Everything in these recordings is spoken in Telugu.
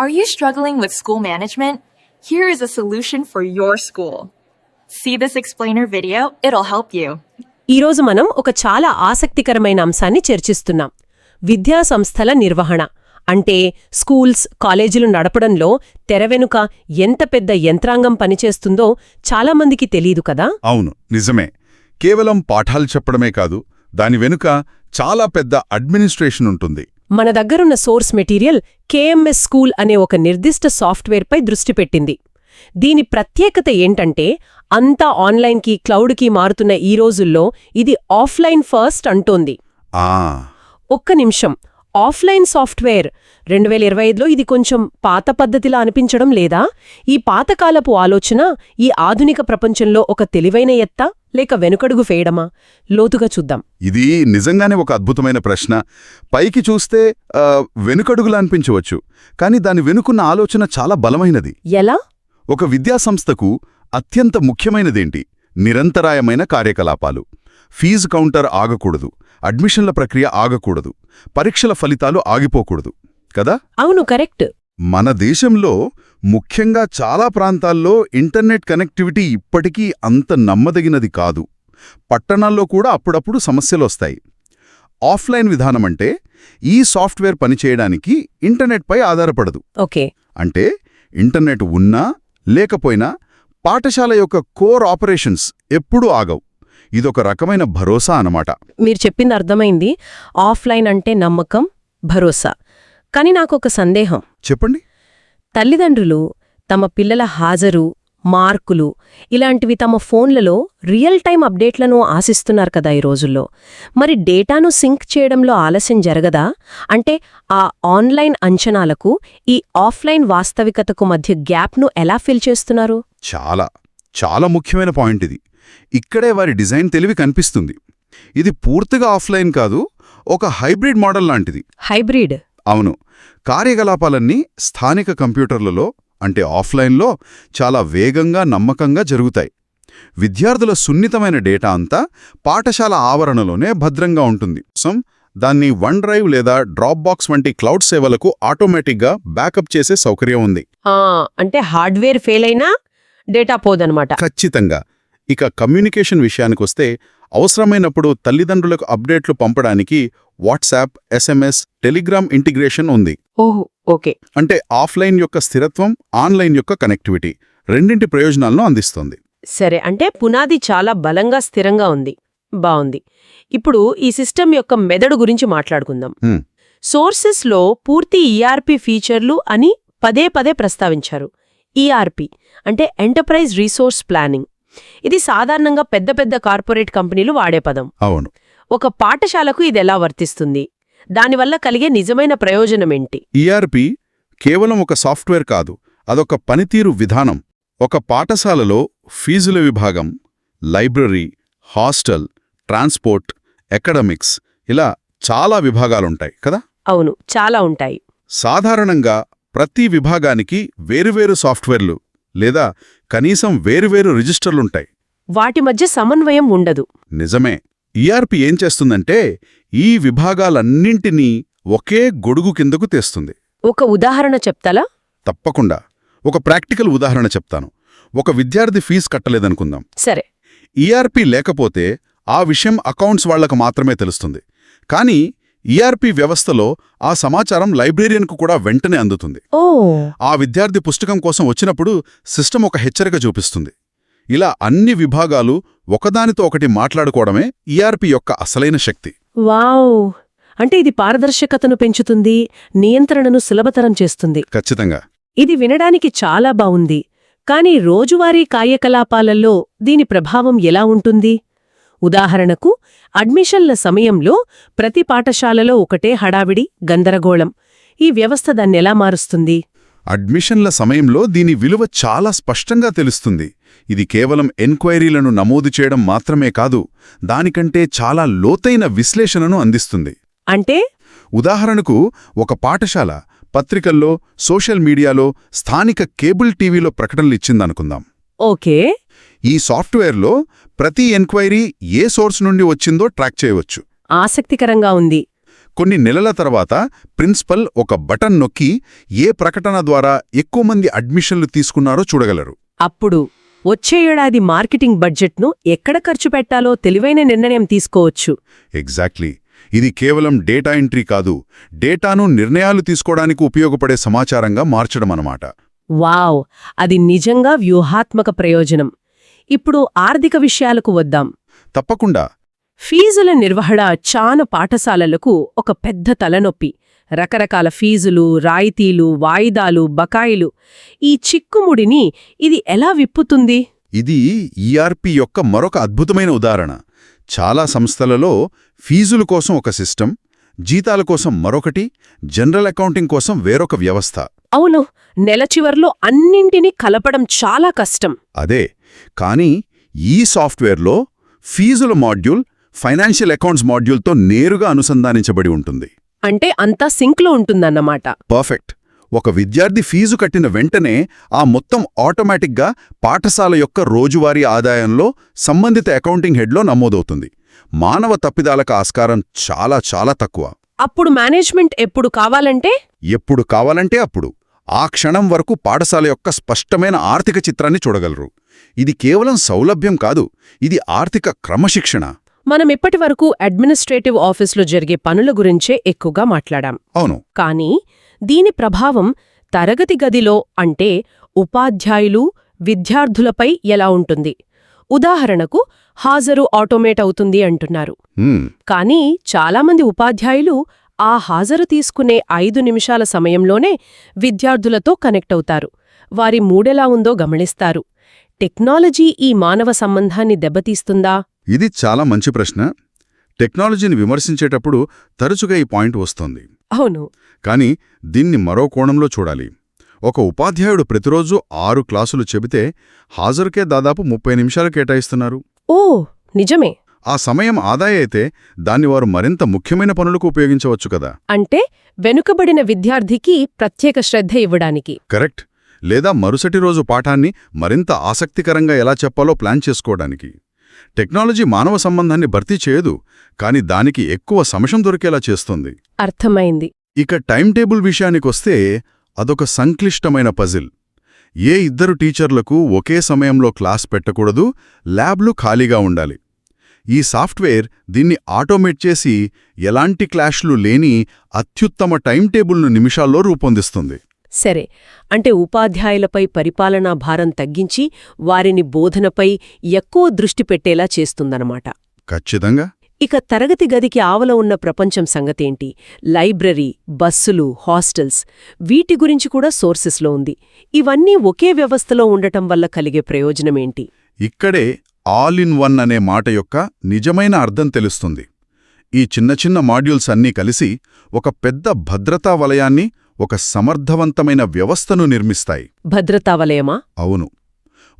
Are you struggling with school management? Here is a solution for your school. See this explainer video, it'll help you. ఈరోజు మనం ఒక చాలా ఆసక్తికరమైన అంశాన్ని చర్చిస్తున్నాం విద్యా సంస్థల నిర్వహణ అంటే స్కూల్స్ కాలేజీలు నడపడంలో తెర వెనుక ఎంత పెద్ద యంత్రాంగం పనిచేస్తుందో చాలామందికి తెలీదు కదా అవును నిజమే కేవలం పాఠాలు చెప్పడమే కాదు దాని వెనుక చాలా పెద్ద అడ్మినిస్ట్రేషన్ ఉంటుంది మన దగ్గరున్న సోర్స్ మెటీరియల్ కేఎంఎస్ స్కూల్ అనే ఒక నిర్దిష్ట సాఫ్ట్వేర్పై దృష్టి పెట్టింది. దీని ప్రత్యేకత ఏంటంటే అంతా ఆన్లైన్కి క్లౌడ్కి మారుతున్న ఈ రోజుల్లో ఇది ఆఫ్లైన్ ఫస్ట్ అంటోంది. ఒక్క నిమిషం. ఆఫ్లైన్ సాఫ్ట్వేర్ రెండు వేల ఇరవై ఐదులో ఇది కొంచెం పాత పద్ధతిలా అనిపించడం లేదా? ఈ పాతకాలపు ఆలోచన ఈ ఆధునిక ప్రపంచంలో ఒక తెలివైన ఎత్త? లేక వెనుకడుగు వేయడమా? లోతుగా చూద్దాం. ఇది నిజంగానే ఒక అద్భుతమైన ప్రశ్న. పైకి చూస్తే వెనుకడుగులా అనిపించవచ్చు. కానీ దాని వెనుకున్న ఆలోచన చాలా బలమైనది. ఎలా? ఒక విద్యాసంస్థకు అత్యంత ముఖ్యమైనదేంటి? నిరంతరాయమైన కార్యకలాపాలు. Fee counter ఆగకూడదు. అడ్మిషన్ల ప్రక్రియ ఆగకూడదు. పరీక్షల ఫలితాలు ఆగిపోకూడదు. కదా? అవును కరెక్ట్. మన దేశంలో ముఖ్యంగా చాలా ప్రాంతాల్లో ఇంటర్నెట్ కనెక్టివిటీ ఇప్పటికీ అంత నమ్మదగినది కాదు. పట్టణాల్లో కూడా అప్పుడప్పుడు సమస్యలొస్తాయి ఆఫ్లైన్ విధానమంటే ఈ సాఫ్ట్వేర్ పనిచేయడానికి ఇంటర్నెట్పై ఆధారపడదు. ఓకే. అంటే ఇంటర్నెట్ ఉన్నా లేకపోయినా పాఠశాల యొక్క కోర్ ఆపరేషన్స్ ఎప్పుడూ ఆగవు. ఇదొక రకమైన భరోసా అన్నమాట. మీరు చెప్పింది అర్థమైంది. ఆఫ్లైన్ అంటే నమ్మకం భరోసా. కానీ నాకొక సందేహం. చెప్పండి. తల్లిదండ్రులు తమ పిల్లల హాజరు మార్కులు ఇలాంటివి తమ ఫోన్లలో రియల్ టైం అప్డేట్లను ఆశిస్తున్నారు కదా ఈ రోజుల్లో. మరి డేటాను సింక్ చేయడంలో ఆలస్యం జరగదా? అంటే ఆ ఆన్లైన్ అంచనాలకు ఈ ఆఫ్లైన్ వాస్తవికతకు మధ్య గ్యాప్ను ఎలా ఫిల్ చేస్తున్నారు? చాలా చాలా ముఖ్యమైన పాయింట్ ఇది. ఇక్కడే వారి డిజైన్ తెలివి కనిపిస్తుంది. ఇది పూర్తిగా ఆఫ్లైన్ కాదు ఒక హైబ్రిడ్ మోడల్ లాంటిది. హైబ్రిడ్? అవును. కార్యకలాపాలన్నీ స్థానిక కంప్యూటర్లలో అంటే ఆఫ్లైన్లో చాలా వేగంగా నమ్మకంగా జరుగుతాయి. విద్యార్థుల సున్నితమైన డేటా అంతా పాఠశాల ఆవరణలోనే భద్రంగా ఉంటుంది. సో దాన్ని వన్ డ్రైవ్ లేదా డ్రాప్ బాక్స్ వంటి క్లౌడ్ సేవలకు ఆటోమేటిక్గా బ్యాకప్ చేసే సౌకర్యం ఉంది. అంటే హార్డ్వేర్ ఫెయిల్ అయినా డేటా పోదనమాట. ఖచ్చితంగా. ఇక కమ్యూనికేషన్ విషయానికొస్తే అవసరమైనప్పుడు తల్లిదండ్రులకు అప్డేట్లు పంపడానికి వాట్సాప్ ఎస్ఎంఎస్ టెలిగ్రామ్ ఇంటిగ్రేషన్ ఉంది. ఓహో ఓకే. అంటే ఆఫ్లైన్ యొక్క స్థిరత్వం ఆన్లైన్ యొక్క కనెక్టివిటీ రెండింటి ప్రయోజనాలను అందిస్తుంది. సరే అంటే పునాది చాలా బలంగా స్థిరంగా ఉంది. బావుంది. ఇప్పుడు ఈ సిస్టమ్ యొక్క మెదడు గురించి మాట్లాడుకుందాం. సోర్సెస్లో పూర్తి ఈఆర్పి ఫీచర్లు అని పదే పదే ప్రస్తావించారు. ఈఆర్పి అంటే ఎంటర్ప్రైజ్ రీసోర్స్ ప్లానింగ్ ఇది సాధారణంగా పెద్ద పెద్ద కార్పొరేట్ కంపెనీలు వాడే పదం. అవును. ఒక పాఠశాలకు ఇది ఎలా వర్తిస్తుంది? దానివల్ల కలిగే నిజమైన ప్రయోజనమేంటి? ఈఆర్పి కేవలం ఒక సాఫ్ట్వేర్ కాదు అదొక పనితీరు విధానం. ఒక పాఠశాలలో ఫీజుల విభాగం లైబ్రరీ హాస్టల్ ట్రాన్స్పోర్ట్ ఎకడమిక్స్ ఇలా చాలా విభాగాలుంటాయి కదా? అవును చాలా ఉంటాయి. సాధారణంగా ప్రతి విభాగానికి వేరువేరు సాఫ్ట్వేర్లు లేదా కనీసం వేరువేరు రిజిస్టర్లుంటాయి. వాటి మధ్య సమన్వయం ఉండదు. నిజమే. ఈఆర్పి ఏం చేస్తుందంటే ఈ విభాగాలన్నింటినీ ఒకే గొడుగు కిందకు తెస్తుంది. ఒక ఉదాహరణ చెప్తాలా? తప్పకుండా. ఒక ప్రాక్టికల్ ఉదాహరణ చెప్తాను. ఒక విద్యార్థి ఫీజు కట్టలేదనుకుందాం. సరే. ఈఆర్పి లేకపోతే ఆ విషయం అకౌంట్స్ వాళ్ళకు మాత్రమే తెలుస్తుంది. కానీ ఈఆర్పి వ్యవస్థలో ఆ సమాచారం లైబ్రేరియన్కు కూడా వెంటనే అందుతుంది. ఓ! ఆ విద్యార్థి పుస్తకం కోసం వచ్చినప్పుడు సిస్టమ్ ఒక హెచ్చరిక చూపిస్తుంది. ఇలా అన్ని విభాగాలు ఒకదానితో ఒకటి మాట్లాడుకోవడమే ఈఆర్పి యొక్క అసలైన శక్తి. వావ్! అంటే ఇది పారదర్శకతను పెంచుతుంది నియంత్రణను సులభతరం చేస్తుంది. ఖచ్చితంగా. ఇది వినడానికి చాలా బావుంది. కానీ రోజువారీ కార్యకలాపాలలో దీని ప్రభావం ఎలా ఉంటుంది? ఉదాహరణకు అడ్మిషన్ల సమయంలో ప్రతి పాఠశాలలో ఒకటే హడావిడి గందరగోళం. ఈ వ్యవస్థ దాన్నెలా మారుస్తుంది? అడ్మిషన్ల సమయంలో దీని విలువ చాలా స్పష్టంగా తెలుస్తుంది. ఇది కేవలం ఎంక్వైరీలను నమోదు చేయడం మాత్రమే కాదు దానికంటే చాలా లోతైన విశ్లేషణను అందిస్తుంది. అంటే? ఉదాహరణకు ఒక పాఠశాల పత్రికల్లో సోషల్ మీడియాలో స్థానిక కేబుల్ టీవీలో ప్రకటనలిచ్చిందనుకుందాం ఓకే. ఈ సాఫ్ట్వేర్లో ప్రతి ఎంక్వైరీ ఏ సోర్స్ నుండి వచ్చిందో ట్రాక్ చేయవచ్చు. ఆసక్తికరంగా ఉంది. కొన్ని నెలల తర్వాత ప్రిన్సిపల్ ఒక బటన్ నొక్కి ఏ ప్రకటన ద్వారా ఎక్కువ మంది అడ్మిషన్లు తీసుకున్నారో చూడగలరు. అప్పుడు వచ్చే ఏడాది మార్కెటింగ్ బడ్జెట్ను ఎక్కడ ఖర్చు పెట్టాలో తెలివైన నిర్ణయం తీసుకోవచ్చు. ఎగ్జాక్ట్లీ. ఇది కేవలం డేటా ఎంట్రీ కాదు డేటాను నిర్ణయాలు తీసుకోవడానికి ఉపయోగపడే సమాచారంగా మార్చడం అన్నమాట వావ్ అది నిజంగా వ్యూహాత్మక ప్రయోజనం. ఇప్పుడు ఆర్థిక విషయాలకు వద్దాం. తప్పకుండా. ఫీజుల నిర్వహణ చాను పాఠశాలలకు ఒక పెద్ద తలనొప్పి. రకరకాల ఫీజులు రాయితీలు వాయిదాలు బకాయిలు. ఈ చిక్కుముడిని ఇది ఎలా విప్పుతుంది? ఇది ఈఆర్పి యొక్క మరొక అద్భుతమైన ఉదాహరణ. చాలా సంస్థలలో ఫీజుల కోసం ఒక సిస్టమ్ జీతాల కోసం మరొకటి జనరల్ అకౌంటింగ్ కోసం వేరొక వ్యవస్థ. అవును నెల చివర్లో అన్నింటినీ కలపడం చాలా కష్టం. అదే కానీ ఈ సాఫ్ట్వేర్లో ఫీజుల మాడ్యూల్ ఫైనాన్షియల్ అకౌంట్స్ మాడ్యూల్తో నేరుగా అనుసంధానించబడి ఉంటుంది. అంటే అంతా సింక్లో ఉంటుందన్నమాట. పర్ఫెక్ట్. ఒక విద్యార్థి ఫీజు కట్టిన వెంటనే ఆ మొత్తం ఆటోమేటిక్గా పాఠశాల యొక్క రోజువారీ ఆదాయంలో సంబంధిత అకౌంటింగ్ హెడ్లో నమోదవుతుంది. మానవ తప్పిదాలకు ఆస్కారం చాలా చాలా తక్కువ. అప్పుడు మేనేజ్మెంట్ ఎప్పుడు కావాలంటే? ఎప్పుడు కావాలంటే అప్పుడు. ఆ క్షణం వరకు పాఠశాల యొక్క స్పష్టమైన ఆర్థిక చిత్రాన్ని చూడగలరు. ఇది కేవలం సౌలభ్యం కాదు ఇది ఆర్థిక క్రమశిక్షణ. మనం ఇప్పటి వరకు అడ్మినిస్ట్రేటివ్ ఆఫీస్లో జరిగే పనుల గురించే ఎక్కువగా మాట్లాడాం. అవును. కానీ దీని ప్రభావం తరగతి గదిలో అంటే ఉపాధ్యాయులు విద్యార్థులపై ఎలా ఉంటుంది? ఉదాహరణకు హాజరు ఆటోమేట్ అవుతుంది అంటున్నారు. కానీ చాలామంది ఉపాధ్యాయులు ఆ హాజరు తీసుకునే ఐదు నిమిషాల సమయంలోనే విద్యార్థులతో కనెక్ట్ అవుతారు వారి మూడెలా ఉందో గమనిస్తారు. టెక్నాలజీ ఈ మానవ సంబంధాన్ని దెబ్బతీస్తుందా? ఇది చాలా మంచి ప్రశ్న. టెక్నాలజీని విమర్శించేటప్పుడు తరచుగా ఈ పాయింట్ వస్తోంది. అవును. కానీ దీన్ని మరో కోణంలో చూడాలి. ఒక ఉపాధ్యాయుడు ప్రతిరోజు ఆరు క్లాసులు చెబితే హాజరుకే దాదాపు ముప్పై నిమిషాలు కేటాయిస్తున్నారు. ఓ! నిజమే. ఆ సమయం ఆదాయ అయితే దాన్ని వారు మరింత ముఖ్యమైన పనులకు ఉపయోగించవచ్చు కదా. అంటే వెనుకబడిన విద్యార్థికి ప్రత్యేక శ్రద్ధ ఇవ్వడానికి. కరెక్ట్. లేదా మరుసటి రోజు పాఠాన్ని మరింత ఆసక్తికరంగా ఎలా చెప్పాలో ప్లాన్ చేసుకోవడానికి. టెక్నాలజీ మానవ సంబంధాన్ని భర్తీ చేయదు కాని దానికి ఎక్కువ సమయం దొరికేలా చేస్తుంది. అర్థమైంది. ఇక టైం టేబుల్ విషయానికొస్తే అదొక సంక్లిష్టమైన పజిల్. ఏ ఇద్దరు టీచర్లకు ఒకే సమయంలో క్లాస్ పెట్టకూడదు ల్యాబ్లు ఖాళీగా ఉండాలి. ఈ సాఫ్ట్వేర్ దీన్ని ఆటోమేట్ చేసి ఎలాంటి క్లాష్లు లేని అత్యుత్తమ టైం టేబుల్ను నిమిషాల్లో రూపొందిస్తుంది. సరే అంటే ఉపాధ్యాయులపై పరిపాలనా భారం తగ్గించి వారిని బోధనపై ఎక్కువ దృష్టి పెట్టేలా చేస్తుందన్నమాట. ఖచ్చితంగా. ఇక తరగతి గదికి ఆవల ఉన్న ప్రపంచం సంగతేంటి? లైబ్రరీ బస్సులు హాస్టల్స్ వీటి గురించి కూడా సోర్సెస్లో ఉంది. ఇవన్నీ ఒకే వ్యవస్థలో ఉండటం వల్ల కలిగే ప్రయోజనమేంటి? ఇక్కడే ఆల్ ఇన్ వన్ అనే మాట యొక్క నిజమైన అర్థం తెలుస్తుంది. ఈ చిన్న చిన్న మాడ్యూల్స్ అన్నీ కలిసి ఒక పెద్ద భద్రతా వలయాన్ని ఒక సమర్థవంతమైన వ్యవస్థను నిర్మిస్తాయి. భద్రతా వలయమా? అవును.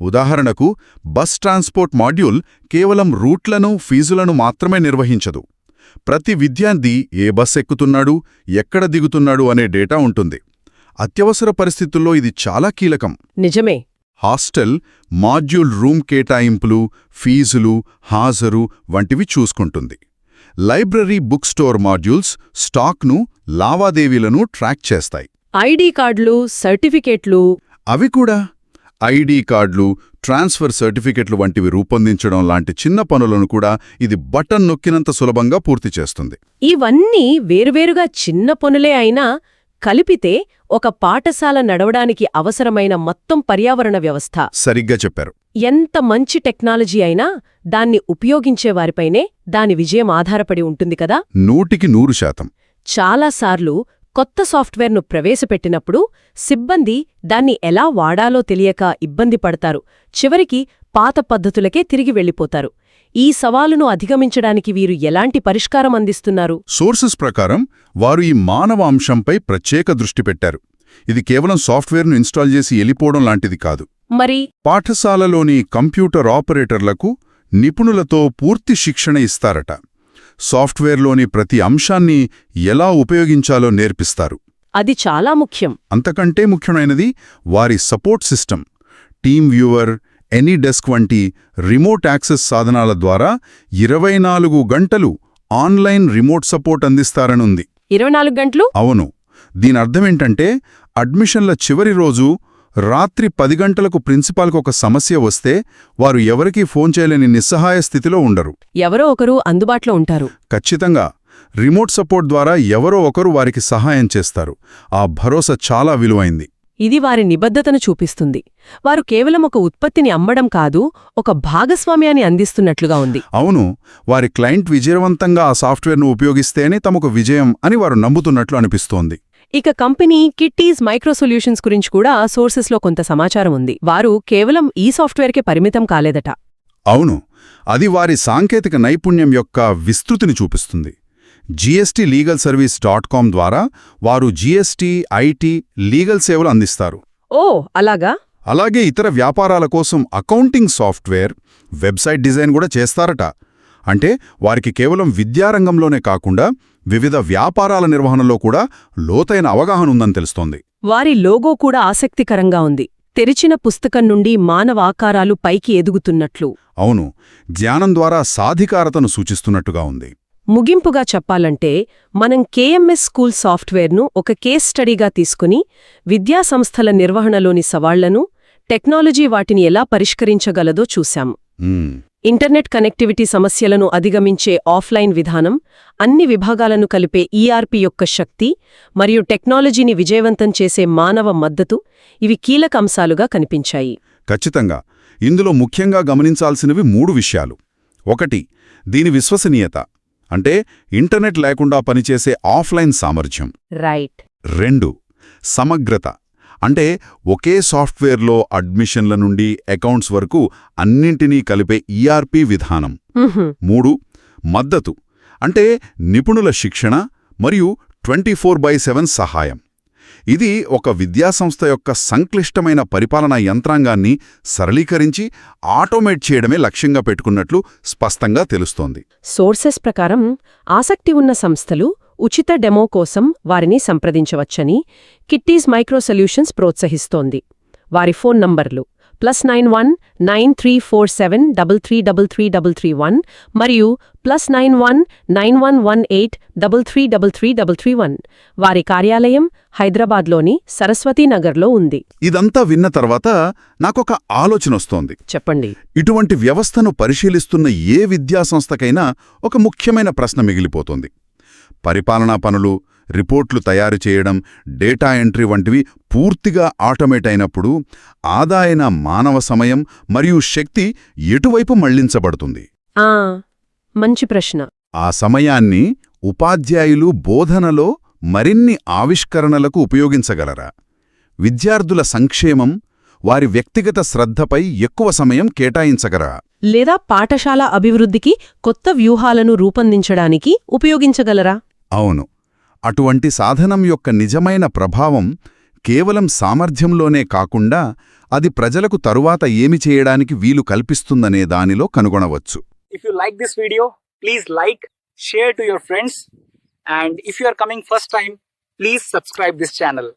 ఉదాహరణకు బస్ ట్రాన్స్పోర్ట్ మాడ్యూల్ కేవలం రూట్లను ఫీజులను మాత్రమే నిర్వహించదు. ప్రతి విద్యార్థి ఏ బస్ ఎక్కుతున్నాడు ఎక్కడ దిగుతున్నాడు అనే డేటా ఉంటుంది. అత్యవసర పరిస్థితుల్లో ఇది చాలా కీలకం. నిజమే. హాస్టల్ మాడ్యూల్ రూమ్ కేటాయింపులు ఫీజులు హాజరు వంటివి చూసుకుంటుంది. లైబ్రరీ బుక్ స్టోర్ మాడ్యూల్స్ స్టాక్ను లావాదేవీలను ట్రాక్ చేస్తాయి. ఐడి కార్డులు సర్టిఫికేట్లు. అవి కూడా ఐడి కార్డులు ట్రాన్స్ఫర్ సర్టిఫికెట్లు వంటివి రూపొందించడం లాంటి చిన్న పనులను కూడా ఇది బటన్ నొక్కినంత సులభంగా పూర్తి చేస్తుంది. ఇవన్నీ వేరువేరుగా చిన్న పనులే అయినా కలిపితే ఒక పాఠశాల నడవడానికి అవసరమైన మొత్తం పర్యావరణ వ్యవస్థ. సరిగ్గా చెప్పారు. ఎంత మంచి టెక్నాలజీ అయినా దాన్ని ఉపయోగించేవారిపైనే దాని విజయం ఆధారపడి ఉంటుంది కదా? నూటికి నూరు శాతం. చాలాసార్లు కొత్త సాఫ్ట్వేర్ను ప్రవేశపెట్టినప్పుడు సిబ్బంది దాన్ని ఎలా వాడాలో తెలియక ఇబ్బంది పడతారు. చివరికి పాత పద్ధతులకే తిరిగి వెళ్ళిపోతారు. ఈ సవాలును అధిగమించడానికి వీరు ఎలాంటి పరిష్కారం అందిస్తున్నారు? సోర్సెస్ ప్రకారం వారు ఈ మానవ అంశంపై ప్రత్యేక దృష్టి పెట్టారు. ఇది కేవలం సాఫ్ట్వేర్ను ఇన్స్టాల్ చేసి వెళ్ళిపోవడం లాంటిది కాదు. మరి? పాఠశాలలోని కంప్యూటర్ ఆపరేటర్లకు నిపుణులతో పూర్తి శిక్షణ ఇస్తారట. సాఫ్ట్వేర్లోని ప్రతి అంశాన్ని ఎలా ఉపయోగించాలో నేర్పిస్తారు. అది చాలా ముఖ్యం. అంతకంటే ముఖ్యమైనది వారి support system. TeamViewer AnyDesk వంటి రిమోట్ యాక్సెస్ సాధనాల ద్వారా ఇరవై నాలుగు గంటలు ఆన్లైన్ రిమోట్ సపోర్ట్ అందిస్తారనుంది. ఇరవై నాలుగు గంటలు? అవును. దీని అర్థమేంటంటే అడ్మిషన్ల చివరి రోజు రాత్రి పది గంటలకు ప్రిన్సిపాల్కి ఒక సమస్య వస్తే వారు ఎవరికీ ఫోన్ చేయలేని నిస్సహాయ స్థితిలో ఉండరు. ఎవరో ఒకరు అందుబాటులో ఉంటారు. ఖచ్చితంగా. రిమోట్ సపోర్ట్ ద్వారా ఎవరో ఒకరు వారికి సహాయం చేస్తారు. ఆ భరోసా చాలా విలువైంది. ఇది వారి నిబద్ధతను చూపిస్తుంది. వారు కేవలం ఒక ఉత్పత్తిని అమ్మడం కాదు ఒక భాగస్వామ్యాన్ని అందిస్తున్నట్లుగా ఉంది. అవును వారి క్లయింట్ విజయవంతంగా ఆ సాఫ్ట్వేర్ను ఉపయోగిస్తేనే తమకు విజయం అని వారు నమ్ముతున్నట్లు అనిపిస్తోంది. ఇక కంపెనీ కిట్టీస్ మైక్రో సొల్యూషన్స్ గురించి కూడా సోర్సెస్లో కొంత సమాచారం ఉంది. వారు కేవలం ఈ సాఫ్ట్వేర్కే పరిమితం కాలేదట. అవును అది వారి సాంకేతిక నైపుణ్యం యొక్క విస్తృతిని చూపిస్తుంది. GST legal service dot com ద్వారా వారు జీఎస్టీ ఐటీ లీగల్ సేవలు అందిస్తారు. ఓ అలాగా? అలాగే ఇతర వ్యాపారాల కోసం అకౌంటింగ్ సాఫ్ట్వేర్ వెబ్సైట్ డిజైన్ కూడా చేస్తారట. అంటే వారికి కేవలం విద్యారంగంలోనే కాకుండా వివిధ వ్యాపారాల నిర్వహణలో కూడా లోతైన అవగాహన ఉందని తెలుస్తోంది. వారి లోగో కూడా ఆసక్తికరంగా ఉంది. తెరిచిన పుస్తకం నుండి మానవ ఆకారాలు పైకి ఎదుగుతున్నట్లు. అవును జ్ఞానం ద్వారా సాధికారతను సూచిస్తున్నట్టుగా ఉంది. ముగింపుగా చెప్పాలంటే మనం కేఎంఎస్ స్కూల్ సాఫ్ట్వేర్ను ఒక కేస్ స్టడీగా తీసుకుని విద్యాసంస్థల నిర్వహణలోని సవాళ్ళను టెక్నాలజీ వాటిని ఎలా పరిష్కరించగలదో చూశాం. ఇంటర్నెట్ కనెక్టివిటీ సమస్యలను అధిగమించే ఆఫ్లైన్ విధానం అన్ని విభాగాలను కలిపే ఈఆర్పి యొక్క శక్తి మరియు టెక్నాలజీని విజయవంతం చేసే మానవ మద్దతు ఇవి కీలక అంశాలుగా కనిపించాయి. ఖచ్చితంగా. ఇందులో ముఖ్యంగా గమనించాల్సినవి మూడు విషయాలు. ఒకటి దీని విశ్వసనీయత. అంటే ఇంటర్నెట్ లేకుండా పనిచేసే ఆఫ్లైన్ సామర్థ్యం. రైట్. రెండు సమగ్రత. అంటే ఒకే సాఫ్ట్వేర్లో అడ్మిషన్ల నుండి అకౌంట్స్ వరకు అన్నింటినీ కలిపే ఈఆర్పి విధానం. మూడు మద్దతు. అంటే నిపుణుల శిక్షణ మరియు ట్వంటీ ఫోర్ బై సెవెన్ సహాయం. ఇది ఒక విద్యాసంస్థ యొక్క సంక్లిష్టమైన పరిపాలనా యంత్రాంగాన్ని సరళీకరించి ఆటోమేట్ చేయడమే లక్ష్యంగా పెట్టుకున్నట్లు స్పష్టంగా తెలుస్తోంది. సోర్సెస్ ప్రకారం ఆసక్తి ఉన్న సంస్థలు ఉచిత డెమో కోసం వారిని సంప్రదించవచ్చని కిట్టీస్ మైక్రో సొల్యూషన్స్ ప్రోత్సహిస్తోంది. వారి ఫోన్ నంబర్లు plus nine one nine three four seven double three double three double three one మరియు plus nine one nine one one eight double three double three double three one వారి కార్యాలయం హైదరాబాద్లోని సరస్వతీనగర్లో ఉంది. ఇదంతా విన్న తర్వాత నాకొక ఆలోచనొస్తోంది చెప్పండి. ఇటువంటి వ్యవస్థను పరిశీలిస్తున్న ఏ విద్యాసంస్థకైనా ఒక ముఖ్యమైన ప్రశ్న మిగిలిపోతుంది. పరిపాలనా పనులు రిపోర్ట్లు తయారు చేయడం డేటా ఎంట్రీ వంటివి పూర్తిగా ఆటోమేట్ అయినప్పుడు ఆదాయన మానవ సమయం మరియు శక్తి ఎటువైపు మళ్ళించబడుతుంది? ఆ మంచి ప్రశ్న. ఆ సమయాన్ని ఉపాధ్యాయులు బోధనలో మరిన్ని ఆవిష్కరణలకు ఉపయోగించగలరా? విద్యార్థుల సంక్షేమం వారి వ్యక్తిగత శ్రద్ధపై ఎక్కువ సమయం కేటాయించగలరా? లేదా పాఠశాల అభివృద్ధికి కొత్త వ్యూహాలను రూపొందించడానికి ఉపయోగించగలరా? అవును. అటువంటి సాధనం యొక్క నిజమైన ప్రభావం కేవలం సామర్థ్యంలోనే కాకుండా అది ప్రజలకు తరువాత ఏమి చేయడానికి వీలు కల్పిస్తుందనే దానిలో కనుగొనవచ్చు. If you like this video please like share to your friends and if you're coming first time please subscribe this channel